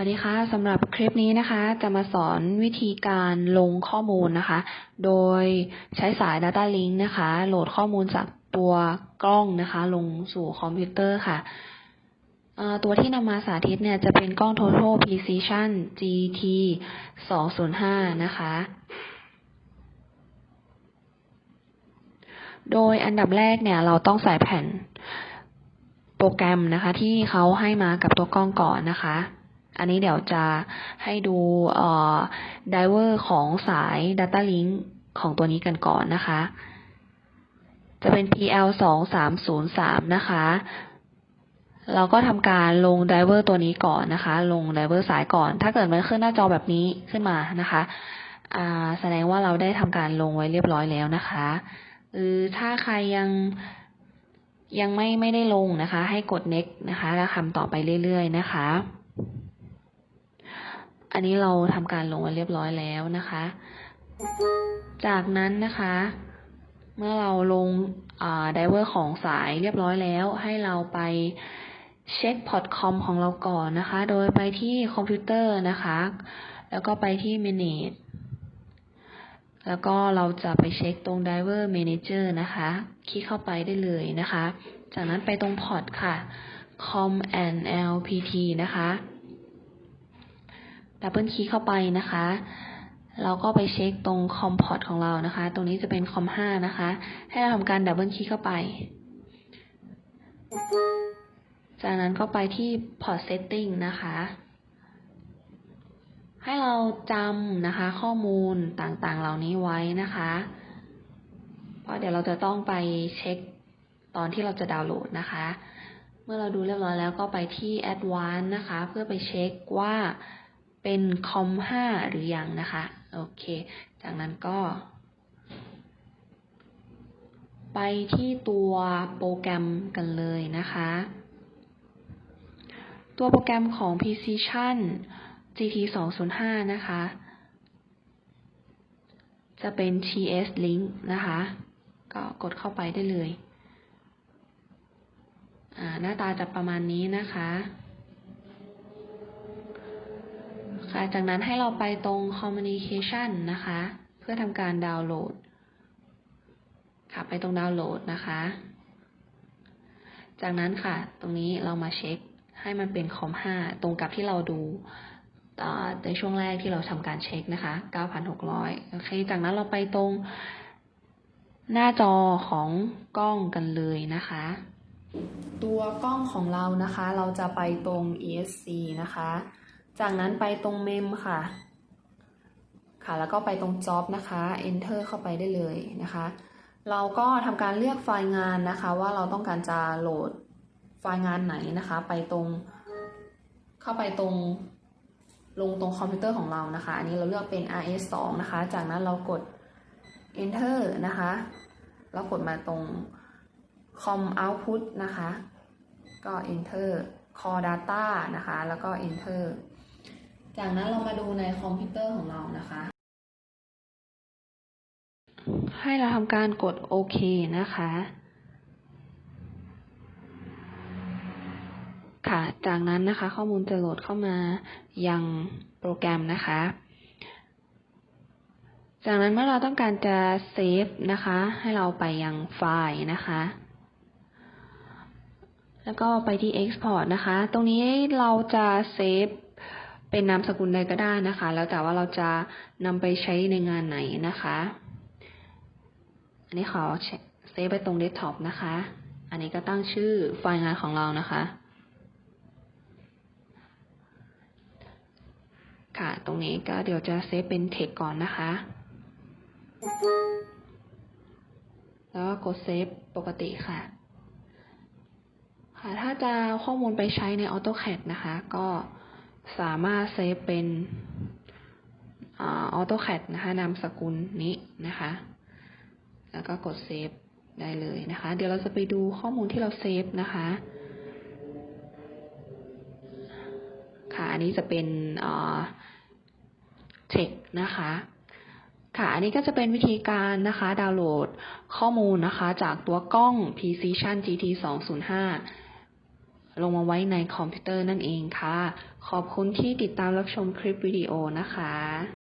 วัสดีค่ะสำหรับคลิปนี้นะคะ จะมาสอนวิธีการลงข้อมูลนะคะ โดยใช้สาย Data Link นะคะ โหลดข้อมูลจากตัวกล้องนะคะ ลงสู่คอมพิวเตอร์ค่ะ ตัวที่นำมาสาธิตเนี่ยจะเป็นกล้อง Total Precision GT 205 นะคะ โดยอันดับแรกเนี่ยเราต้องใส่แผ่นโปรแกรมนะคะ ที่เขาให้มากับตัวกล้องก่อนนะคะ อันนี้เดี๋ยวจะให้ดูเอ่อไดเวอร์ของสาย Data Link ของตัวนี้กันก่อนนะคะ จะเป็น PL 2 3 0 3นะคะ เราก็ทำการลงไดเวอร์ตัวนี้ก่อนนะคะ ลงไดเวอร์สายก่อน ถ้าเกิดมันขึ้นหน้าจอแบบนี้ขึ้นมานะคะแสดงว่าเราได้ทำการลงไว้เรียบร้อยแล้วนะคะหรือถ้าใครยังยังไม่ไม่ได้ลงนะคะ ให้กด next นะคะ แล้วทำต่อไปเรื่อยๆนะคะ อันนี้เราทำการลงไว้เรียบร้อยแล้วนะคะ จากนั้นนะคะ เมื่อเราลงไดเวอร์ของสายเรียบร้อยแล้ว ให้เราไปเช็คพอร์ตคอมของเราก่อนนะคะ โดยไปที่คอมพิวเตอร์นะคะ แล้วก็ไปที่ manage แล้วก็เราจะไปเช็คตรง driver manager นะคะ คลิกเข้าไปได้เลยนะคะ จากนั้นไปตรงพอร์ตค่ะ com and lpt นะคะ ดับเบิลคลิกเข้าไปนะคะ เราก็ไปเช็คตรงคอมพอร์ตของเรานะคะ ตรงนี้จะเป็นคอม5นะคะ ให้เราทำการดับเบิลคลิกเข้าไป จากนั้นก็ไปที่พอร์ตเซตติ้งนะคะ ให้เราจำนะคะข้อมูลต่างๆ เหล่านี้ไว้นะคะ เพราะเดี๋ยวเราจะต้องไปเช็คตอนที่เราจะดาวน์โหลดนะคะ เมื่อเราดูเรียบร้อยแล้วก็ไปที่ Advanced นะคะ เพื่อไปเช็คว่า เป็นคอม5หรือยังนะคะ โอเค จากนั้นก็ ไปที่ตัวโปรแกรมกันเลยนะคะ ตัวโปรแกรมของ Precision GT 205นะคะ จะเป็น TS Link นะคะ ก็กดเข้าไปได้เลย หน้าตาจะประมาณนี้นะคะ ค่ะจากนั้นให้เราไปตรง Communication นะคะ เพื่อทำการดาวน์โหลด ค่ะ ไปตรงดาวน์โหลดนะคะ จากนั้นค่ะ ตรงนี้เรามาเช็คให้มันเป็นคอม5ตรงกับที่เราดูในช่วงแรกที่เราทำการเช็คนะคะ 9,600 โอเค จากนั้นเราไปตรงหน้าจอของกล้องกันเลยนะคะ ตัวกล้องของเรานะคะ เราจะไปตรง ESC นะคะ จากนั้นไปตรง mem ค่ะ ค่ะ แล้วก็ไปตรง job นะคะ enter เข้าไปได้เลยนะคะ เราก็ทำการเลือกไฟล์งานนะคะ ว่าเราต้องการจะโหลดไฟล์งานไหนนะคะ ไปตรง เข้าไปตรงลงตรงคอมพิวเตอร์ของเรานะคะ อันนี้เราเลือกเป็น RS 2นะคะ จากนั้นเรากด enter นะคะ แล้วกดมาตรง com output นะคะ ก็ enter core data นะคะ แล้วก็ enter จากนั้นเรามาดูในคอมพิวเตอร์ของเรานะคะ ให้เราทำการกดโอเคนะคะ ค่ะ จากนั้นนะคะ ข้อมูลจะโหลดเข้ามายังโปรแกรมนะคะ จากนั้นเมื่อเราต้องการจะเซฟนะคะ ให้เราไปยังไฟล์นะคะแล้วก็ไปที่ export นะคะ ตรงนี้เราจะเซฟ เป็นนามสกุลใดก็ได้นะคะ แล้วแต่ว่าเราจะนำไปใช้ในงานไหนนะคะ อันนี้ขอเซฟไปตรงเดสก์ท็อปนะคะ อันนี้ก็ตั้งชื่อไฟล์งานของเรานะคะ ค่ะ ตรงนี้ก็เดี๋ยวจะเซฟเป็น text ก่อนนะคะ แล้วก็กดเซฟปกติค่ะค่ะ ถ้าจะข้อมูลไปใช้ใน AutoCAD นะคะ ก็ สามารถเซฟเป็น AutoCAD นะคะนามสกุลนี้นะคะ แล้วก็กดเซฟได้เลยนะคะ เดี๋ยวเราจะไปดูข้อมูลที่เราเซฟนะคะ ค่ะ อันนี้จะเป็นเทคนะคะ ค่ะ อันนี้ก็จะเป็นวิธีการนะคะ ดาวน์โหลดข้อมูลนะคะ จากตัวกล้อง Precision GT 205 ลงมาไว้ในคอมพิวเตอร์นั่นเองค่ะ ขอบคุณที่ติดตามรับชมคลิปวิดีโอนะคะ